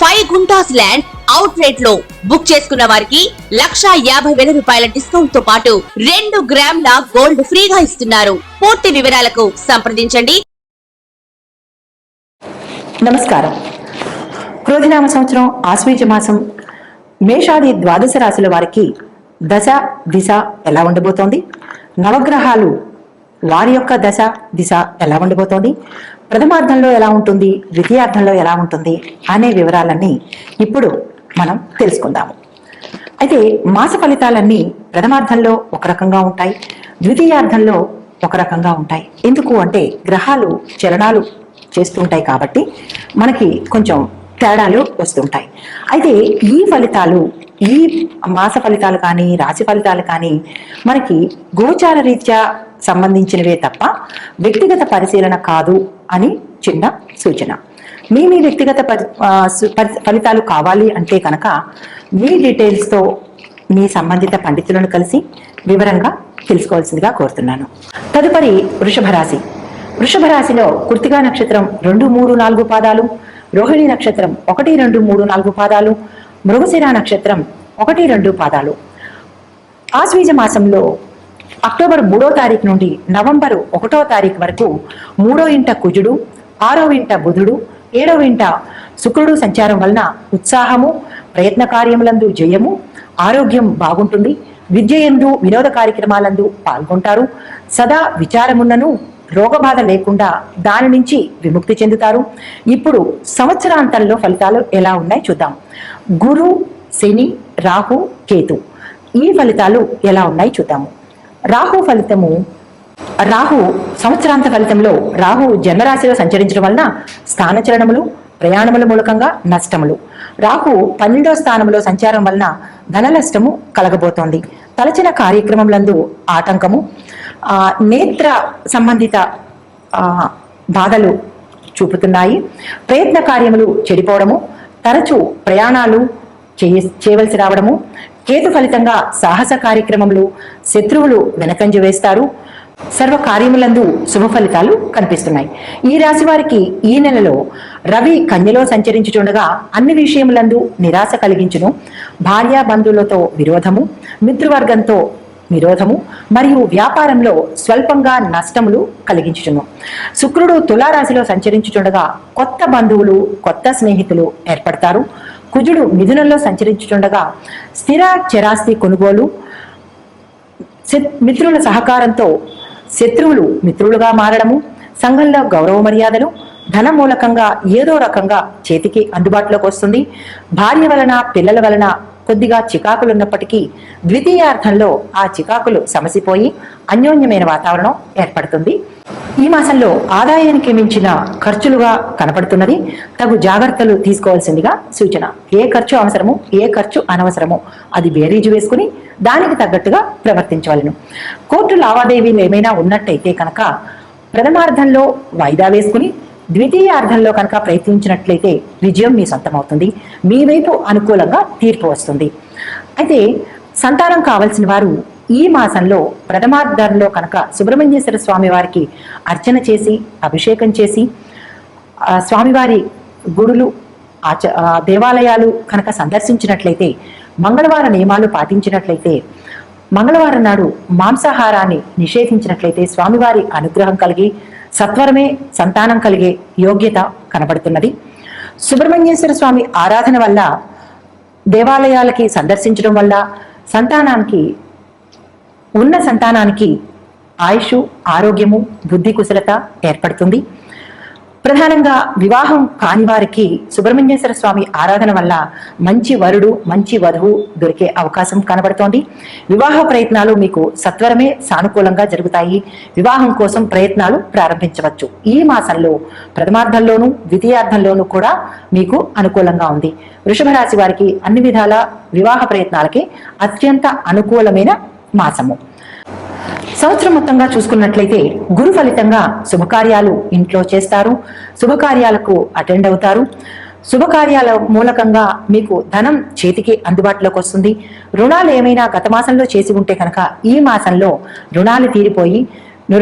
Five guntas land out రేట్లో book చేసుకున్న వారికి లక్షా యాభై వేల రూపాయల డిస్కౌంట్తో పాటు రెండు గ్రాముల గోల్డ్ ఫ్రీగా ఇస్తున్నారు. పూర్తి వివరాలకు సంప్రదించండి. నమస్కారం. క్రోధినామ సంవత్సరం ఆశ్వీజ మాసం మేషాది ద్వాదశ రాశుల వారికి దశ దిశ ఎలా ఉండబోతోంది? నవగ్రహాలు వారి యొక్క దశ దిశ ఎలా ఉండబోతోంది? ప్రథమార్థంలో ఎలా ఉంటుంది? ద్వితీయార్థంలో ఎలా ఉంటుంది? అనే వివరాలన్నీ ఇప్పుడు మనం తెలుసుకుందాము. అయితే మాస ఫలితాలన్నీ ప్రథమార్థంలో ఒక రకంగా ఉంటాయి ద్వితీయార్థంలో ఒక రకంగా ఉంటాయి. ఎందుకు అంటే గ్రహాలు చలనాలు చేస్తుంటాయి కాబట్టి మనకి కొంచెం తేడాలు వస్తుంటాయి. అయితే ఈ ఫలితాలు ఈ మాస ఫలితాలు కానీ రాశి ఫలితాలు కానీ మనకి గోచార రీత్యా సంబంధించినవే తప్ప వ్యక్తిగత పరిశీలన కాదు అని చిన్న సూచన. మీ మీ వ్యక్తిగత పరి- పరి- ఫలితాలు కావాలి అంటే కనుక మీ డీటెయిల్స్తో మీ సంబంధిత పండితులను కలిసి వివరంగా తెలుసుకోవాల్సిందిగా కోరుతున్నాను. తదుపరి వృషభ రాశి. వృషభ రాశిలో నక్షత్రం రెండు మూడు నాలుగు పాదాలు రోహిణి నక్షత్రం ఒకటి రెండు మూడు నాలుగు పాదాలు మృగశిర నక్షత్రం ఒకటి రెండు పాదాలు. ఆశ్వీజ మాసంలో అక్టోబర్ మూడో తారీఖు నుండి నవంబర్ ఒకటో తారీఖు వరకు మూడో ఇంట కుజుడు ఆరో ఇంట బుధుడు ఏడవ ఇంట శుక్రుడు సంచారం వలన ఉత్సాహము ప్రయత్న కార్యములందు జయము ఆరోగ్యం బాగుంటుంది విద్య ఎందు వినోద కార్యక్రమాలందు పాల్గొంటారు సదా విచారమున్నను రోగబాధ లేకుండా దాని నుంచి విముక్తి చెందుతారు. ఇప్పుడు సంవత్సరాంతంలో ఫలితాలు ఎలా ఉన్నాయి చూద్దాం. గురు శని రాహు కేతు ఈ ఫలితాలు ఎలా ఉన్నాయి చూద్దాము. రాహు ఫలితము రాహు సంవత్సరాంత ఫలితంలో రాహు జన్మరాశిలో సంచరించడం వలన స్థానచలనములు ప్రయాణముల మూలకంగా నష్టములు. రాహు పన్నెండో స్థానంలో సంచారం వలన ధన నష్టము కలగబోతోంది. తలచిన కార్యక్రమములందు ఆటంకము. నేత్ర సంబంధిత బాధలు చూపుతున్నాయి. ప్రయత్న కార్యములు చెడిపోవడము. తరచు ప్రయాణాలు చేయ చేయవలసి రావడము. కేతు ఫలితంగా సాహస కార్యక్రమములు శత్రువులు వెనకంజ వేస్తారు. సర్వ కార్యములందు శుభ ఫలితాలు కనిపిస్తున్నాయి. ఈ రాశి వారికి ఈ నెలలో రవి కన్యలో సంచరించుచుండగా అన్ని విషయములందు నిరాశ కలిగించును. భార్యాబంధువులతో విరోధము మిత్రువర్గంతో విరోధము మరియు వ్యాపారంలో స్వల్పంగా నష్టములు కలిగించుచును. శుక్రుడు తులారాశిలో సంచరించుచుండగా కొత్త బంధువులు కొత్త స్నేహితులు ఏర్పడతారు. కుజుడు మిథునంలో సంచరించుచుండగా స్థిర చరాస్తి కొనుగోలు మిత్రుల సహకారంతో శత్రువులు మిత్రులుగా మారడము సంఘంలో గౌరవ మర్యాదలు ధన మూలకంగా ఏదో రకంగా చేతికి అందుబాటులోకి వస్తుంది. భార్య వలన పిల్లల వలన కొద్దిగా చికాకులున్నప్పటికీ ద్వితీయార్థంలో ఆ చికాకులు సమసిపోయి అన్యోన్యమైన వాతావరణం ఏర్పడుతుంది. ఈ మాసంలో ఆదాయానికి మించిన ఖర్చులుగా కనపడుతున్నది. తగు జాగ్రత్తలు తీసుకోవాల్సిందిగా సూచన. ఏ ఖర్చు అవసరమో ఏ ఖర్చు అనవసరమో అది బేరీజు వేసుకుని దానికి తగ్గట్టుగా ప్రవర్తించవలను. కోర్టు లావాదేవీలు ఏమైనా ఉన్నట్టయితే కనుక ప్రథమార్థంలో వాయిదా వేసుకుని ద్వితీయ అర్థంలో కనుక ప్రయత్నించినట్లయితే విజయం మీ సొంతమవుతుంది. మీ వైపు అనుకూలంగా తీర్పు వస్తుంది. అయితే సంతానం కావలసిన వారు ఈ మాసంలో ప్రథమార్థంలో కనుక సుబ్రహ్మణ్యేశ్వర స్వామి వారికి అర్చన చేసి అభిషేకం చేసి స్వామివారి గుడులు ఆచ దేవాలయాలు కనుక సందర్శించినట్లయితే మంగళవార నియమాలు పాటించినట్లయితే మంగళవారం నాడు మాంసాహారాన్ని నిషేధించినట్లయితే స్వామివారి అనుగ్రహం కలిగి సత్వరమే సంతానం కలిగే యోగ్యత కనబడుతున్నది. సుబ్రహ్మణ్యేశ్వర స్వామి ఆరాధన వల్ల దేవాలయాలకి సందర్శించడం వల్ల సంతానానికి ఉన్న సంతానానికి ఆయుష్ ఆరోగ్యము బుద్ధి కుశలత ఏర్పడుతుంది. ప్రధానంగా వివాహం కాని వారికి సుబ్రహ్మణ్యేశ్వర స్వామి ఆరాధన వల్ల మంచి వరుడు మంచి వధువు దొరికే అవకాశం కనబడుతోంది. వివాహ ప్రయత్నాలు మీకు సత్వరమే సానుకూలంగా జరుగుతాయి. వివాహం కోసం ప్రయత్నాలు ప్రారంభించవచ్చు. ఈ మాసంలో ప్రథమార్థంలోనూ ద్వితీయార్థంలోనూ కూడా మీకు అనుకూలంగా ఉంది. వృషభ రాశి వారికి అన్ని విధాల వివాహ ప్రయత్నాలకి అత్యంత అనుకూలమైన మాసము. సంవత్సరం మొత్తంగా చూసుకున్నట్లయితే గురు ఫలితంగా శుభకార్యాలు ఇంట్లో చేస్తారు. శుభకార్యాలకు అటెండ్ అవుతారు. శుభకార్యాల మూలకంగా మీకు ధనం చేతికి అందుబాటులోకి వస్తుంది. రుణాలు ఏమైనా గత మాసంలో చేసి ఉంటే కనుక ఈ మాసంలో రుణాలు తీరిపోయి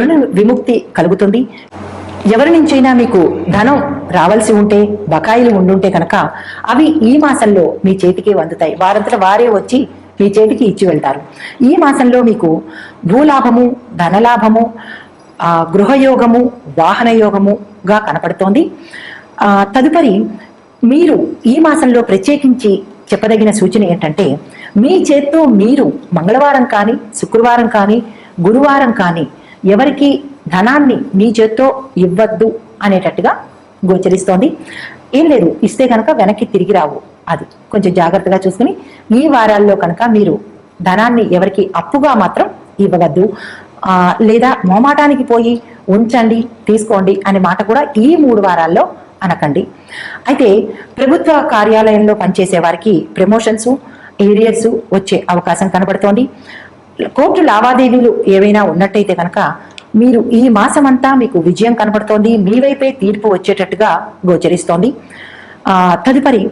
రుణ విముక్తి కలుగుతుంది. ఎవరి నుంచైనా మీకు ధనం రావాల్సి ఉంటే బకాయిలు ఉండుంటే కనుక అవి ఈ మాసంలో మీ చేతికి అందుతాయి. వారంతట వారే వచ్చి మీ చేతికి ఇచ్చి వెళ్తారు. ఈ మాసంలో మీకు భూలాభము ధనలాభము గృహయోగము వాహన యోగముగా కనపడుతోంది తదుపరి మీరు ఈ మాసంలో ప్రత్యేకించి చెప్పదగిన సూచన ఏంటంటే మీ చేత్తో మీరు మంగళవారం కానీ శుక్రవారం కానీ గురువారం కానీ ఎవరికి ధనాన్ని మీ చేత్తో ఇవ్వద్దు అనేటట్టుగా గోచరిస్తోంది. ఏం లేదు ఇస్తే కనుక వెనక్కి తిరిగి రావు. అది కొంచెం జాగ్రత్తగా చూసుకుని ఈ వారాల్లో కనుక మీరు ధనాన్ని ఎవరికి అప్పుగా మాత్రం ఇవ్వవద్దు. లేదా మోమాటానికి పోయి ఉంచండి తీసుకోండి అనే మాట కూడా ఈ మూడు వారాల్లో అనకండి. అయితే ప్రభుత్వ కార్యాలయంలో పనిచేసే వారికి ప్రమోషన్స్ ఏరియర్స్ వచ్చే అవకాశం కనబడుతోంది. కోర్టు లావాదేవీలు ఏవైనా ఉన్నట్టయితే కనుక మీరు ఈ మాసమంతా మీకు విజయం కనబడుతోంది. మీ వైపే తీర్పు వచ్చేటట్టుగా గోచరిస్తోంది. తదుపరి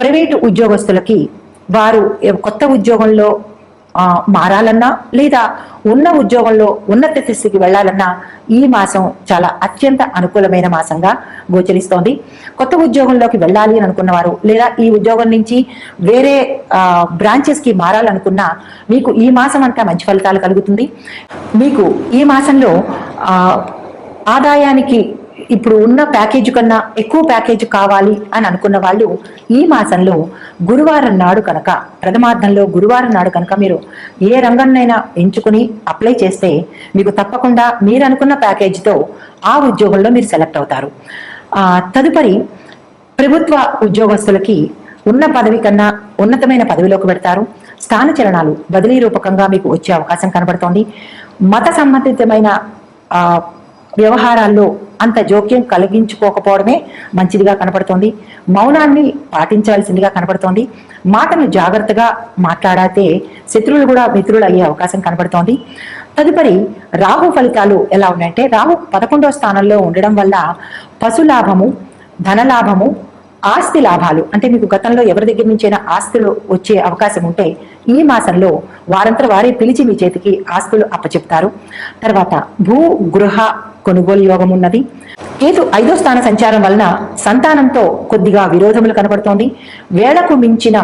ప్రైవేటు ఉద్యోగస్తులకి వారు కొత్త ఉద్యోగంలో మారాలన్నా లేదా ఉన్న ఉద్యోగంలో ఉన్నత స్థితికి వెళ్ళాలన్నా ఈ మాసం చాలా అత్యంత అనుకూలమైన మాసంగా గోచరిస్తోంది. కొత్త ఉద్యోగంలోకి వెళ్ళాలి అని అనుకున్నవారు లేదా ఈ ఉద్యోగం నుంచి వేరే బ్రాంచెస్కి మారాలనుకున్నా మీకు ఈ మాసం అంతా మంచి ఫలితాలు కలుగుతుంది. మీకు ఈ మాసంలో ఆదాయానికి ఇప్పుడు ఉన్న ప్యాకేజ్ కన్నా ఎక్కువ ప్యాకేజ్ కావాలి అని అనుకున్న వాళ్ళు ఈ మాసంలో గురువారం నాడు కనుక ప్రథమార్థంలో గురువారం నాడు కనుక మీరు ఏ రంగంనైనా ఎంచుకుని అప్లై చేస్తే మీకు తప్పకుండా మీరు అనుకున్న ప్యాకేజీతో ఆ ఉద్యోగంలో మీరు సెలెక్ట్ అవుతారు. తదుపరి ప్రభుత్వ ఉద్యోగస్తులకి ఉన్న పదవి కన్నా ఉన్నతమైన పదవిలోకి పెడతారు. స్థాన చలనాలు బదిలీ రూపకంగా మీకు వచ్చే అవకాశం కనబడుతోంది. మత సంబంధితమైన వ్యవహారాల్లో అంత జోక్యం కలిగించుకోకపోవడమే మంచిదిగా కనపడుతోంది. మౌనాన్ని పాటించాల్సిందిగా కనపడుతోంది. మాటను జాగ్రత్తగా మాట్లాడితే శత్రువులు కూడా మిత్రులు అయ్యే అవకాశం కనపడుతోంది. తదుపరి రాహు ఫలితాలు ఎలా ఉన్నాయంటే రాహు పదకొండవ స్థానంలో ఉండడం వల్ల పశులాభము ధనలాభము ఆస్తి లాభాలు అంటే మీకు గతంలో ఎవరి దగ్గర నుంచైనా ఆస్తులు వచ్చే అవకాశం ఉంటే ఈ మాసంలో వారంతా వారే పిలిచి మీ చేతికి ఆస్తులు అప్పచెప్తారు. తర్వాత భూ గృహ కొనుగోలు యోగం ఉన్నది. కేతు ఐదో స్థాన సంచారం వలన సంతానంతో కొద్దిగా విరోధములు కనబడుతోంది వేళకు మించిన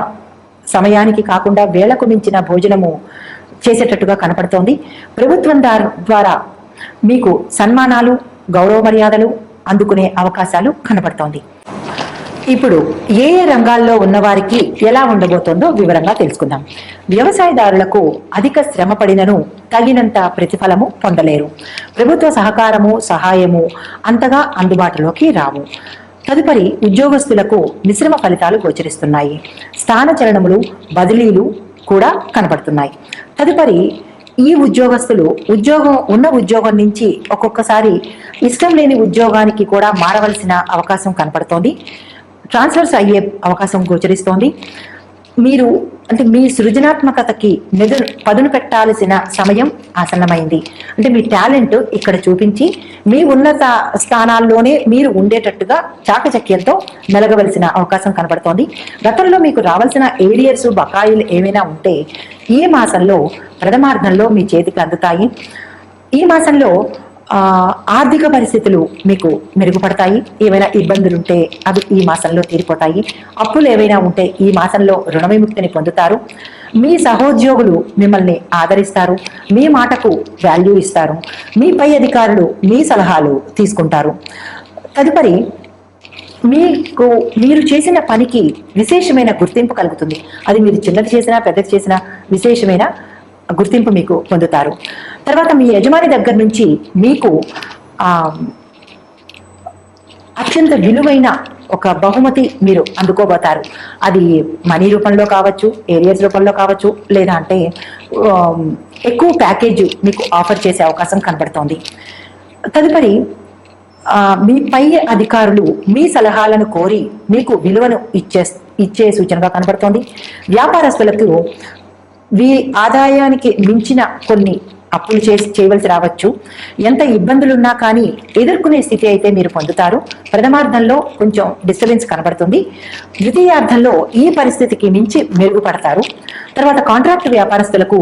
సమయానికి కాకుండా వేళకు మించిన భోజనము చేసేటట్టుగా కనపడుతోంది. ప్రభుత్వం ద్వారా మీకు సన్మానాలు గౌరవ మర్యాదలు అందుకునే అవకాశాలు కనపడుతోంది. ఇప్పుడు ఏ ఏ రంగాల్లో ఉన్నవారికి ఎలా ఉండబోతుందో వివరంగా తెలుసుకుందాం. వ్యవసాయదారులకు అధిక శ్రమ పడినను తగినంత ప్రతిఫలము పొందలేరు. ప్రభుత్వ సహకారము సహాయము అంతగా అందుబాటులోకి రావు. తదుపరి ఉద్యోగస్తులకు మిశ్రమ ఫలితాలు గోచరిస్తున్నాయి. స్థానచలనములు బదిలీలు కూడా కనబడుతున్నాయి. తదుపరి ఈ ఉద్యోగస్తులు ఉద్యోగం ఉన్న ఉద్యోగం నుంచి ఒక్కొక్కసారి ఇష్టం లేని ఉద్యోగానికి కూడా మారవలసిన అవకాశం కనపడుతోంది. ట్రాన్స్ఫర్స్ అయ్యే అవకాశం గోచరిస్తోంది. మీరు అంటే మీ సృజనాత్మకతకి మెదు పదును పెట్టాల్సిన సమయం ఆసన్నమైంది. అంటే మీ టాలెంట్ ఇక్కడ చూపించి మీ ఉన్నత స్థానాల్లోనే మీరు ఉండేటట్టుగా చాకచక్యంతో మెలగవలసిన అవకాశం కనబడుతోంది. గతంలో మీకు రావాల్సిన ఏరియర్స్ బకాయిలు ఏమైనా ఉంటే ఈ మాసంలో ప్రథమార్థంలో మీ చేతికి అందుతాయి. ఈ మాసంలో ఆర్థిక పరిస్థితులు మీకు మెరుగుపడతాయి. ఏవైనా ఇబ్బందులు ఉంటే అవి ఈ మాసంలో తీరిపోతాయి. అప్పులు ఏవైనా ఉంటే ఈ మాసంలో రుణ విముక్తిని పొందుతారు. మీ సహోద్యోగులు మిమ్మల్ని ఆదరిస్తారు. మీ మాటకు వాల్యూ ఇస్తారు. మీ పై అధికారులు మీ సలహాలు తీసుకుంటారు. తదుపరి మీకు మీరు చేసిన పనికి విశేషమైన గుర్తింపు కలుగుతుంది. అది మీరు చిన్నది చేసినా పెద్దది చేసినా విశేషమైన గుర్తింపు మీకు పొందుతారు. తర్వాత మీ యజమాని దగ్గర నుంచి మీకు అత్యంత విలువైన ఒక బహుమతి మీరు అందుకోబోతారు. అది మనీ రూపంలో కావచ్చు ఏరియాస్ రూపంలో కావచ్చు లేదా అంటే ఎక్కువ ప్యాకేజ్ మీకు ఆఫర్ చేసే అవకాశం కనబడుతోంది. తదుపరి మీ పై అధికారులు మీ సలహాలను కోరి మీకు విలువను ఇచ్చే ఇచ్చే సూచనగా కనబడుతోంది. వ్యాపారస్తులకు వీ ఆదాయానికి మించిన కొన్ని అప్పులు చేసి చేయవలసి రావచ్చు. ఎంత ఇబ్బందులున్నా కానీ ఎదుర్కొనే స్థితి అయితే మీరు పొందుతారు. ప్రథమార్థంలో కొంచెం డిస్టర్బెన్స్ కనబడుతుంది. ద్వితీయార్థంలో ఈ పరిస్థితికి మించి మెరుగుపడతారు. తర్వాత కాంట్రాక్ట్ వ్యాపారస్తులకు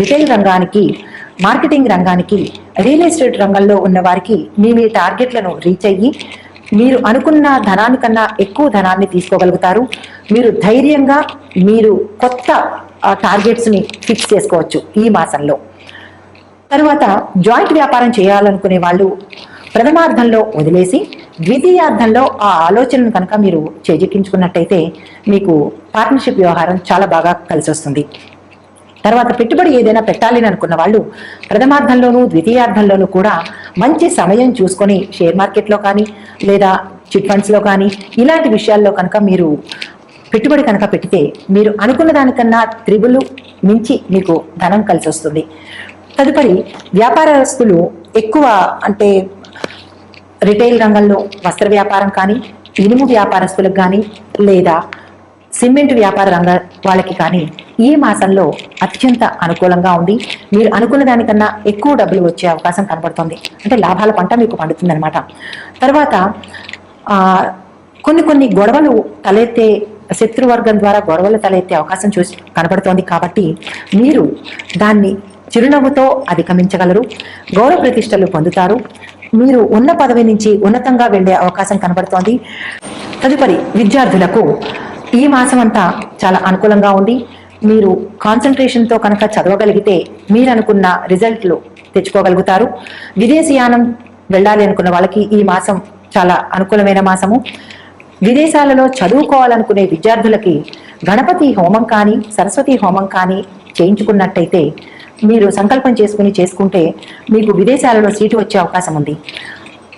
రిటైల్ రంగానికి మార్కెటింగ్ రంగానికి రియల్ ఎస్టేట్ రంగంలో ఉన్న వారికి మీ మీ టార్గెట్లను రీచ్ అయ్యి మీరు అనుకున్న ధనానికన్నా ఎక్కువ ధనాన్ని తీసుకోగలుగుతారు. మీరు ధైర్యంగా మీరు కొత్త టార్గెట్స్ని ఫిక్స్ చేసుకోవచ్చు ఈ మాసంలో. తరువాత జాయింట్ వ్యాపారం చేయాలనుకునే వాళ్ళు ప్రథమార్థంలో వదిలేసి ద్వితీయార్థంలో ఆ ఆలోచనను కనుక మీరు చేజెక్కించుకున్నట్టయితే మీకు పార్ట్నర్షిప్ వ్యవహారం చాలా బాగా కలిసి వస్తుంది తర్వాత పెట్టుబడి ఏదైనా పెట్టాలి అని అనుకున్న వాళ్ళు ప్రథమార్థంలోనూ ద్వితీయార్థంలోనూ కూడా మంచి సమయం చూసుకొని షేర్ మార్కెట్లో కానీ లేదా చిట్ ఫండ్స్లో కానీ ఇలాంటి విషయాల్లో కనుక మీరు పెట్టుబడి కనుక పెడితే మీరు అనుకున్న దానికన్నా త్రిబులు మించి మీకు ధనం కలిసి వస్తుంది తదుపరి వ్యాపారస్తులు ఎక్కువ అంటే రిటైల్ రంగంలో వస్త్ర వ్యాపారం కానీ ఇనుము వ్యాపారస్తులకు కానీ లేదా సిమెంట్ వ్యాపార రంగ వాళ్ళకి కానీ ఈ మాసంలో అత్యంత అనుకూలంగా ఉంది. మీరు అనుకున్న దానికన్నా ఎక్కువ డబ్బులు వచ్చే అవకాశం కనబడుతుంది. అంటే లాభాల పంట మీకు పండుతుంది అనమాట తర్వాత కొన్ని కొన్ని గొడవలు తలెత్తే శత్రువర్గం ద్వారా గొడవలు తలెత్తే అవకాశం చూసి కనబడుతోంది కాబట్టి మీరు దాన్ని చిరునవ్వుతో అధిగమించగలరు. గౌరవ ప్రతిష్టలు పొందుతారు. మీరు ఉన్న పదవి నుంచి ఉన్నతంగా వెళ్ళే అవకాశం కనబడుతోంది. తదుపరి విద్యార్థులకు ఈ మాసం అంతా చాలా అనుకూలంగా ఉంది. మీరు కాన్సన్ట్రేషన్తో కనుక చదవగలిగితే మీరు అనుకున్న రిజల్ట్లు తెచ్చుకోగలుగుతారు. విదేశీయానం వెళ్ళాలి అనుకున్న వాళ్ళకి ఈ మాసం చాలా అనుకూలమైన మాసము. విదేశాలలో చదువుకోవాలనుకునే విద్యార్థులకి గణపతి హోమం కానీ సరస్వతి హోమం కానీ చేయించుకున్నట్టయితే మీరు సంకల్పం చేసుకుని చేసుకుంటే మీకు విదేశాలలో సీటు వచ్చే అవకాశం ఉంది.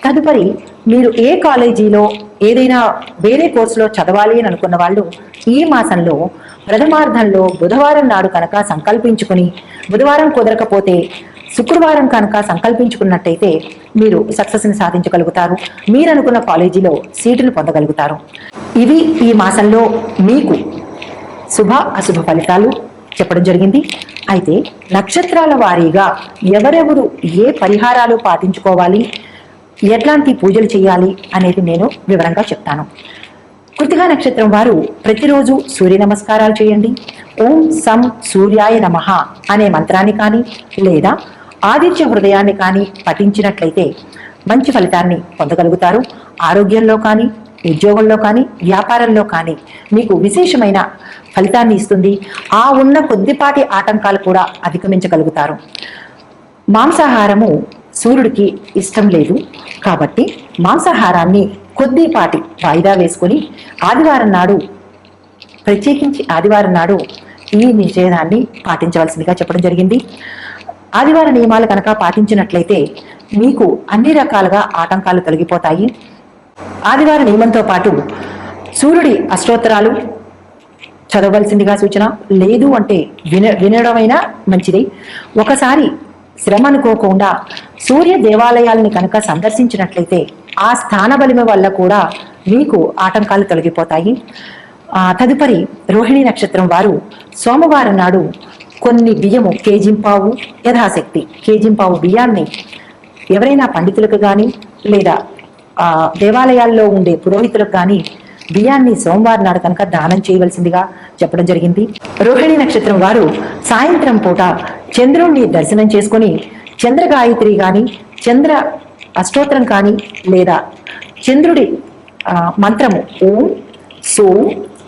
తదుపరి మీరు ఏ కాలేజీలో ఏదైనా వేరే కోర్సులో చదవాలి అని అనుకున్న వాళ్ళు ఈ మాసంలో ప్రథమార్థంలో బుధవారం నాడు కనుక సంకల్పించుకుని బుధవారం కుదరకపోతే శుక్రవారం కనుక సంకల్పించుకున్నట్టయితే మీరు సక్సెస్ని సాధించగలుగుతారు. మీరు అనుకున్న కాలేజీలో సీటును పొందగలుగుతారు. ఇవి ఈ మాసంలో మీకు శుభ అశుభ ఫలితాలు. చెప్పడం జరిగింది. అయితే నక్షత్రాల వారీగా ఎవరెవరు ఏ పరిహారాలు పాటించుకోవాలి ఎట్లాంటి పూజలు చేయాలి అనేది నేను వివరంగా చెప్తాను. కృతిగా నక్షత్రం వారు ప్రతిరోజు సూర్య నమస్కారాలు చేయండి. ఓం సం సూర్యాయ నమః అనే మంత్రాన్ని కానీ లేదా ఆదిత్య హృదయాన్ని కానీ పఠించినట్లయితే మంచి ఫలితాన్ని పొందగలుగుతారు. ఆరోగ్యంలో కానీ ఉద్యోగంలో కానీ వ్యాపారంలో కానీ మీకు విశేషమైన ఫలితాన్ని ఇస్తుంది. ఆ ఉన్న కొద్దిపాటి ఆటంకాలు కూడా అధిగమించగలుగుతారు. మాంసాహారము సూర్యుడికి ఇష్టం లేదు. కాబట్టి మాంసాహారాన్ని కొద్దిపాటి వాయిదా వేసుకొని ఆదివారం నాడు ప్రత్యేకించి ఆదివారం నాడు ఈ నిషేధాన్ని పాటించవలసిందిగా చెప్పడం జరిగింది. ఆదివార నియమాలు కనుక పాటించినట్లయితే మీకు అన్ని రకాలుగా ఆటంకాలు తొలగిపోతాయి. ఆదివార నియమంతో పాటు సూర్యుడి అష్టోత్తరాలు చదవలసిందిగా సూచన. లేదు అంటే విన వినడమైనా మంచిది. ఒకసారి శ్రమ అనుకోకుండా సూర్య దేవాలయాలని కనుక సందర్శించినట్లయితే ఆ స్థాన బలిమ వల్ల కూడా మీకు ఆటంకాలు తొలగిపోతాయి. ఆ తదుపరి రోహిణి నక్షత్రం వారు సోమవారం నాడు కొన్ని బియ్యము కేజింపావు యథాశక్తి. కేజింపావు బియ్యాన్ని ఎవరైనా పండితులకు కానీ లేదా ఆ, దేవాలయాల్లో ఉండే పురోహితులకు కానీ బియ్యాన్ని సోమవారం నాడు కనుక దానం చేయవలసిందిగా చెప్పడం జరిగింది. రోహిణి నక్షత్రం వారు సాయంత్రం పూట చంద్రుణ్ణి దర్శనం చేసుకుని చంద్ర గాయత్రి కానీ చంద్ర అష్టోత్తరం కానీ లేదా చంద్రుడి ఆ, మంత్రము ఓం సో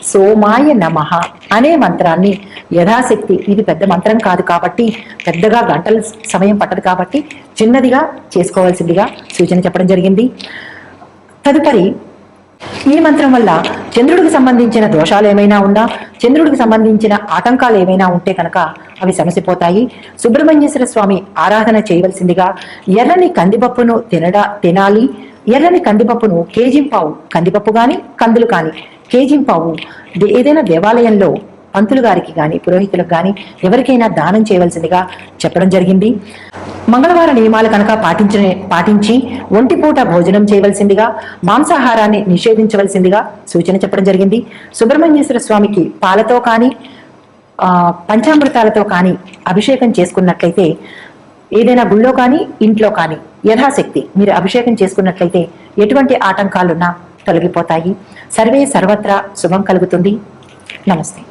సోమాయ నమః అనే మంత్రాన్ని యథాశక్తి ఇది పెద్ద మంత్రం కాదు కాబట్టి పెద్దగా గంటల సమయం పట్టదు కాబట్టి చిన్నదిగా చేసుకోవాల్సిందిగా సూచన చెప్పడం జరిగింది. తదుపరి ఈ మంత్రం వల్ల చంద్రుడికి సంబంధించిన దోషాలు ఏమైనా ఉన్నా చంద్రుడికి సంబంధించిన ఆటంకాలు ఏమైనా ఉంటే కనుక అవి సమసిపోతాయి. సుబ్రహ్మణ్యేశ్వర స్వామి ఆరాధన చేయవలసిందిగా ఎర్రని కందిపప్పును తినడా తినాలి. ఎర్రని కందిపప్పును కేజింపావు కందిపప్పు కానీ కందులు కానీ. కేజింపావు ఏదైనా దేవాలయంలో పంతులు గారికి కానీ పురోహితులకు కానీ ఎవరికైనా దానం చేయవలసిందిగా చెప్పడం జరిగింది. మంగళవార నియమాలు కనుక పాటించిన పాటించి ఒంటిపూట భోజనం చేయవలసిందిగా మాంసాహారాన్ని నిషేధించవలసిందిగా సూచన చెప్పడం జరిగింది. సుబ్రహ్మణ్యేశ్వర స్వామికి పాలతో కానీ ఆ, పంచామృతాలతో కానీ అభిషేకం చేసుకున్నట్లయితే ఏదైనా గుళ్ళో కానీ ఇంట్లో కానీ యథాశక్తి మీరు అభిషేకం చేసుకున్నట్లయితే ఎటువంటి ఆటంకాలున్నా తొలగిపోతాయి. సర్వే సర్వత్రా శుభం కలుగుతుంది. నమస్తే.